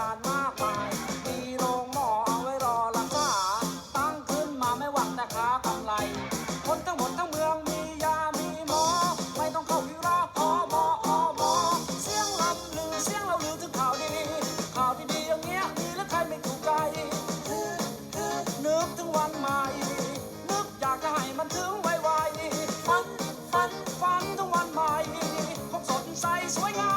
การมากมาย มีโรงหมอเอาไว้รอรักษา ตั้งขึ้นมาไม่หวังแต่ค้ากำไร คนทั้งหมดทั้งเมืองมียา มีหมอ ไม่ต้องเข้าพิราพอหมออหมอ เสียงลำลือเสียงเราลือถึงข่าวดี ข่าวดีๆอย่างเงี้ยมีแล้วใครไม่ถูกใจนึกถึงวันใหม่ นึกอยากจะให้มันถึงไวๆฝันฝันฝันถึงวันใหม่คงสดใสสวยงาม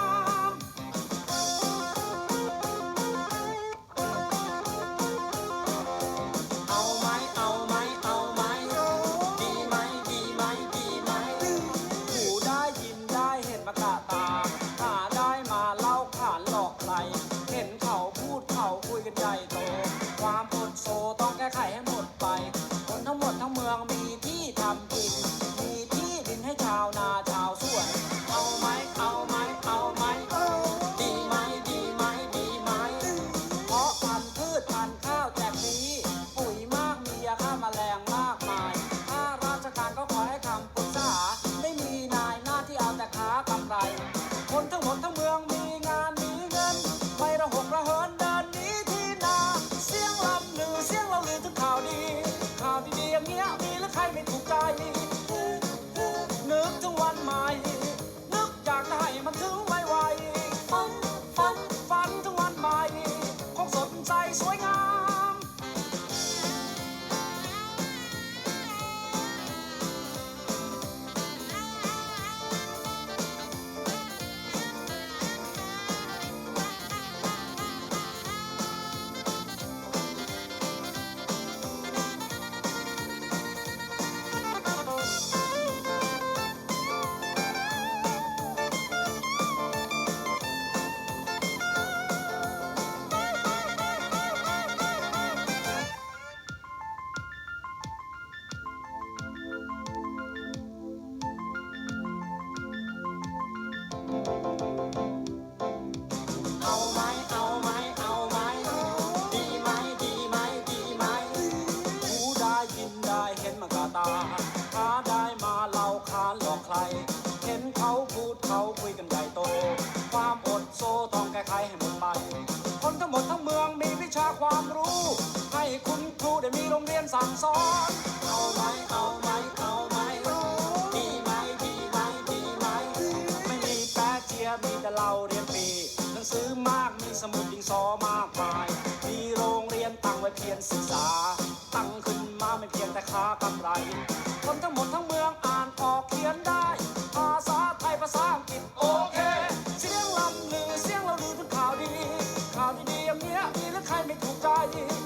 หาได้มาเล่าขานหลอกใคร เห็นเขาพูดเขาคุยกันใหญ่โต ความอดโซต้องแก้ไขให้หมดไป คนทั้งหมดทั้งเมืองมีวิชาความรู้ ให้คุณครูได้มีโรงเรียนสั่งสอน เอาไหมเอาไหมเอาไหมดีไหมดีไหมดีไหมไม่มีแปะเจียมีแต่เราเรียนฟรีหนังสือมากมีสมุดดินสอมากมาย มีโรงเรียนตั้งไว้เพียรศึกษา saudade.